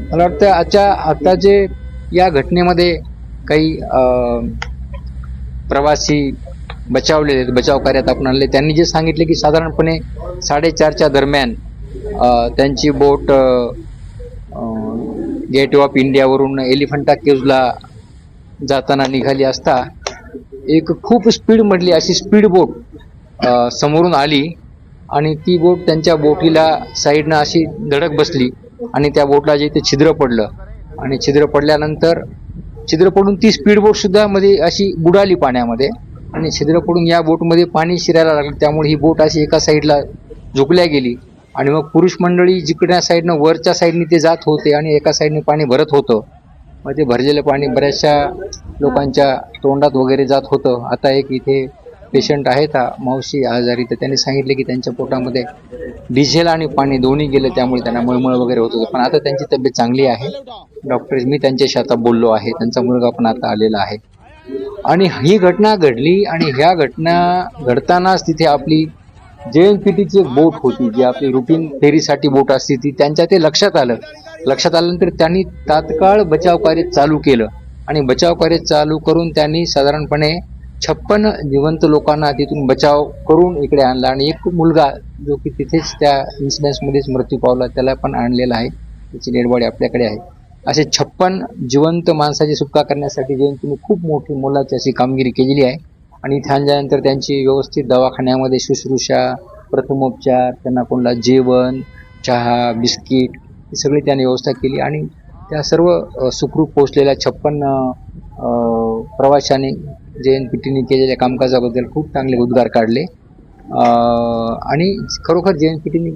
मला वाटतं आजच्या आता जे या घटनेमध्ये काही प्रवासी बचावलेले आहेत, बचाव कार्यात आपण आणले त्यांनी जे सांगितले की साधारणपणे साडेचारच्या दरम्यान त्यांची बोट गेट ऑफ इंडियावरून एलिफंटा केव्जला जाताना निघाली असता एक खूप स्पीड म्हटली अशी स्पीड बोट समोरून आली आणि ती बोट त्यांच्या बोटीला साईडनं अशी धडक बसली. आणि त्या बोटला जे ते छिद्र पडलं. आणि छिद्र पडल्यानंतर छिद्र पडून ती स्पीड बोट सुद्धा मध्ये अशी बुडाली पाण्यामध्ये. आणि छिद्र पडून या बोटमध्ये पाणी शिरायला लागलं. त्यामुळे ही बोट अशी एका साईडला झुकल्या गेली. आणि मग पुरुष मंडळी जिकडल्या साईडनं वरच्या साईडने ते जात होते आणि एका साईडने पाणी भरत होतं. मग ते भरलेलं पाणी बऱ्याचशा लोकांच्या तोंडात वगैरे जात होतं. आता एक इथे पेशंट आहेत हा मावशी आजारी तर त्यांनी सांगितले की त्यांच्या पोटामध्ये डिझेल आणि पाणी दोन्ही गेलं त्यामुळे त्यांना मळमळ वगैरे होत होतं. पण आता त्यांची तब्येत चांगली आहे. डॉक्टर मी त्यांच्याशी आता बोललो आहे. त्यांचा मुलगा पण आता आलेला आहे. आणि ही घटना घडली आणि ह्या घटना घडतानाच तिथे आपली जे एन पी टीची एक बोट होती जी आपली रुटीन फेरीसाठी बोट असते ती त्यांच्या ते लक्षात आलं. लक्षात आल्यानंतर त्यांनी तात्काळ बचाव कार्य चालू केलं. आणि बचाव कार्य चालू करून त्यांनी साधारणपणे छप्पन जिवंत लोकांना तिथून बचाव करून इकडे आणला आणि एक मुलगा जो की तिथेच त्या इन्सिडन्समध्येच मृत्यू पावला त्याला पण आणलेला आहे. त्याची डेडबॉडी आपल्याकडे आहे. असे छप्पन जिवंत माणसाची सुटका करण्यासाठी जयंतीने खूप मोठी मोलाची अशी कामगिरी केलेली आहे. आणि इथे आणल्यानंतर त्यांची व्यवस्थित दवाखान्यामध्ये शुश्रूषा प्रथमोपचार त्यांना कोणाला जेवण चहा बिस्किट ही सगळी त्यांनी व्यवस्था केली आणि त्या सर्व सुखरूप पोहोचलेल्या छप्पन प्रवाशांनी जे एन पी टीने केलेल्या कामकाजाबद्दल खूप चांगले उद्गार काढले. आणि खरोखर जे एन पी टीने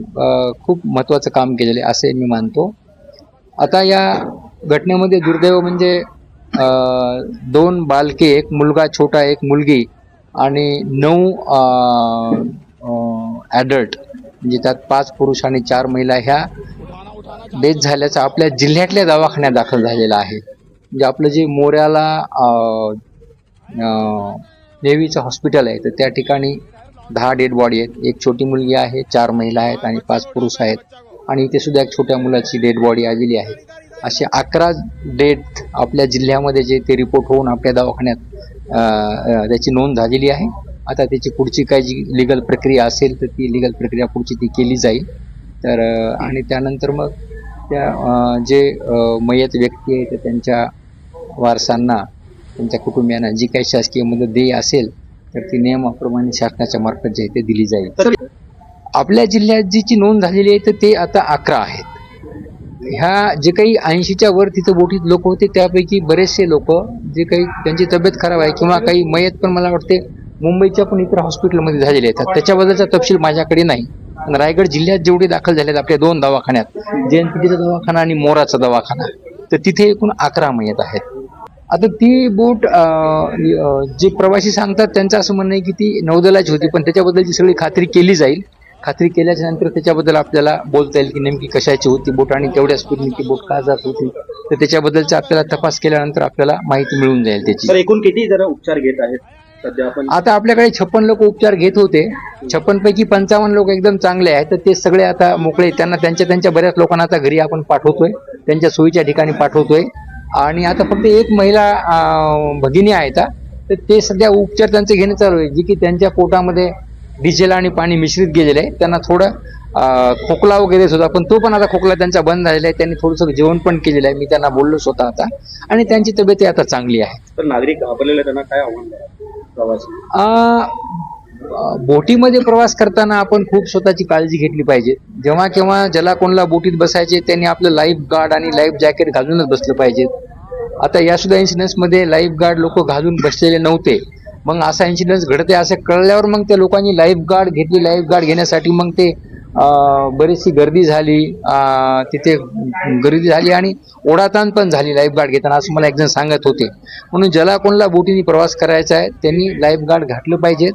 खूप महत्त्वाचं काम केलेलं असे मी मानतो. आता या घटनेमध्ये दुर्दैव म्हणजे दोन बालके एक मुलगा छोटा एक मुलगी आणि नऊ ॲडल्ट म्हणजे त्यात पाच पुरुष आणि चार महिला ह्या डेथ झाल्याचा आपल्या जिल्ह्यातल्या दवाखान्यात दाखल झालेला आहे. म्हणजे आपलं जे मोऱ्याला नेव्हीचं हॉस्पिटल आहे. तर त्या ठिकाणी दहा डेड बॉडी आहेत. एक छोटी मुलगी आहे चार महिला आहेत आणि पाच पुरुष आहेत. आणि इथे सुद्धा एक छोट्या मुलाची डेड बॉडी आलेली आहे. असे अकरा डेथ आपल्या जिल्ह्यामध्ये जे ते रिपोर्ट होऊन आपल्या दवाखान्यात त्याची नोंद झालेली आहे. आता त्याची पुढची काय जी लिगल प्रक्रिया असेल तर ती लिगल प्रक्रिया पुढची ती केली जाईल. तर आणि त्यानंतर मग त्या जे मयत व्यक्ती आहे तर त्यांच्या वारसांना त्यांच्या कुटुंबियांना जी काही शासकीय मदत देय असेल तर ती नियमाप्रमाणे शासनाच्या मार्फत जे ते दिली जाईल. आपल्या जिल्ह्यात जीची नोंद झालेली आहे तर ते आता अकरा आहेत. ह्या जे काही ऐंशीच्या वर तिथं बोटीत लोक होते त्यापैकी बरेचसे लोक जे काही त्यांची तब्येत खराब आहे किंवा काही मयत पण मला वाटते मुंबईच्या पण इतर हॉस्पिटलमध्ये झालेले आहेत. त्याच्याबद्दलचा तपशील माझ्याकडे नाही. पण रायगड जिल्ह्यात जेवढे दाखल झाले आहेत आपल्या दोन दवाखान्यात जे एन पी दवाखाना आणि मोराचा दवाखाना तर तिथे एकूण अकरा मयत आहेत. आता ती बोट जे प्रवासी सांगतात त्यांचं असं म्हणणं आहे की ती नौदलाची होती पण त्याच्याबद्दलची सगळी खात्री केली जाईल. खात्री केल्याच्यानंतर त्याच्याबद्दल आपल्याला बोलता येईल की नेमकी कशाची होती बोट आणि तेवढ्या स्पीडने ती बोट का जात होती. तर त्याच्याबद्दलचा आपल्याला तपास केल्यानंतर आपल्याला माहिती मिळून जाईल त्याची. एकूण किती जण उपचार घेत आहेत सध्या आपण? आता आपल्याकडे छप्पन लोक उपचार घेत होते. छप्पन पैकी पंचावन्न लोक एकदम चांगले आहेत. तर ते सगळे आता मोकळे त्यांना त्यांच्या त्यांच्या बऱ्याच लोकांना आता घरी आपण पाठवतोय. त्यांच्या सोयीच्या ठिकाणी पाठवतोय. आणि आता फक्त एक महिला भगिनी आहेत. तर ते सध्या उपचार त्यांचे घेणं चालू आहे. जी की त्यांच्या पोटामध्ये डिझेल आणि पाणी मिश्रित गेलेलं आहे. त्यांना थोडं खोकला वगैरे होता पण तो पण आता खोकला त्यांचा बंद झालेला आहे. त्यांनी थोडंसं जेवण पण केलेलं आहे. मी त्यांना बोललो स्वतः आता. आणि त्यांची तब्येत आता चांगली आहे. तर नागरिक घाबरलेले त्यांना काय आव्हान? प्रवासी. बोटीमध्ये प्रवास करताना आपण खूप स्वतःची काळजी घेतली पाहिजे. जेव्हा केव्हा ज्याला कोणाला बोटीत बसायचे त्यांनी आपलं लाईफ गार्ड आणि लाईफ जॅकेट घालूनच बसलं पाहिजे. आता या सुद्धा लाईफ गार्ड लोक घालून बसलेले नव्हते. मग असा इन्सिडेंट घडते असं कळल्यावर मग त्या लोकांनी लाईफ गार्ड घेतली लाईफ गार्ड घेण्यासाठी मग ते बरीचशी गर्दी झाली तिथे गर्दी झाली आणि ओढाताण पण झाली लाईफ गार्ड घेताना असं मला एकजण सांगत होते. म्हणून ज्याला कोणाला बोटीने प्रवास करायचा आहे त्यांनी लाईफ गार्ड घातलं पाहिजेत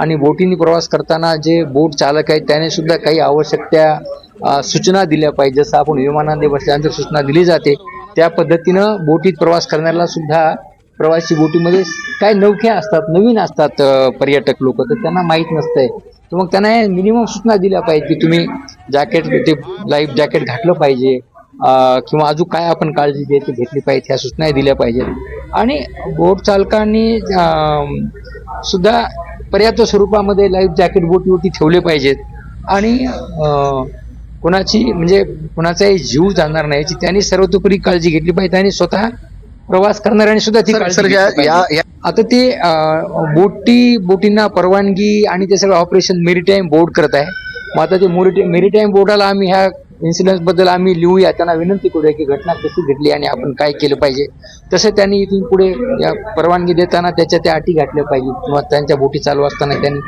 आणि बोटीने प्रवास करताना जे बोट चालक आहेत त्याने सुद्धा काही आवश्यक त्या सूचना दिल्या पाहिजे जसं आपण विमानाने बसल्यानंतर सूचना दिली जाते त्या पद्धतीनं बोटीत प्रवास करण्याला सुद्धा प्रवासी बोटीमध्ये काय नवख्या असतात नवीन असतात पर्यटक लोक तर त्यांना माहीत नसतंय. तर मग त्यांना मिनिमम सूचना दिल्या पाहिजे की तुम्ही जॅकेट ते लाईफ जॅकेट घातलं पाहिजे किंवा अजून काय आपण काळजी घ्यायची घेतली पाहिजे ह्या सूचना दिल्या पाहिजेत. आणि बोट चालकांनी सुद्धा पर्याप्त स्वरूपामध्ये लाईफ जॅकेट बोटीवरती ठेवले पाहिजेत. आणि कोणाची म्हणजे कोणाचाही जीव जाणार नाही याची त्यांनी सर्वतोपरी काळजी घेतली पाहिजे आणि स्वतः प्रवास करणाऱ्यांनी सुद्धा ती काळजी आता ते बोटी बोटींना परवानगी आणि ते सगळं ऑपरेशन मेरीटाईम बोर्ड करत आहे. मग आता ते मेरीटाईम बोर्डाला आम्ही ह्या इन्सिडन्सबद्दल आम्ही लिहूया. त्यांना विनंती करूया की घटना कशी घडली आणि आपण काय केलं पाहिजे. तसं त्यांनी इथून पुढे या परवानगी देताना त्याच्या त्या अटी घातल्या पाहिजेत किंवा त्यांच्या बोटी चालू असताना त्यांनी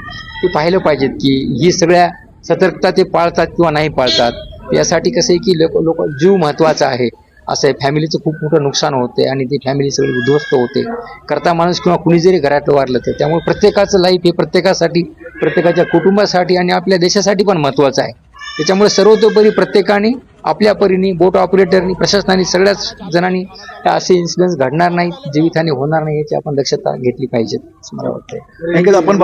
ते पाहिलं पाहिजेत की ही सगळ्या सतर्कता ते पाळतात किंवा नाही पाळतात. यासाठी कसं आहे की लोक लोक जीव महत्त्वाचा आहे. असं आहे फॅमिलीचं खूप मोठं नुकसान होते आणि ती फॅमिली सगळी उद्ध्वस्त होते. करता माणूस किंवा कुणी जरी घरात वारलं तर त्यामुळे प्रत्येकाचं लाईफ हे प्रत्येकासाठी प्रत्येकाच्या कुटुंबासाठी आणि आपल्या देशासाठी पण महत्वाचं आहे. त्याच्यामुळे सर्वतोपरी प्रत्येकाने आपल्या परीने बोट ऑपरेटरनी प्रशासनाने सगळ्याच जणांनी असे इन्सिडन्स घडणार नाहीत जीवितहानी होणार नाही याची आपण दक्षता घेतली पाहिजे असं मला वाटतंय. थँक्यू आपण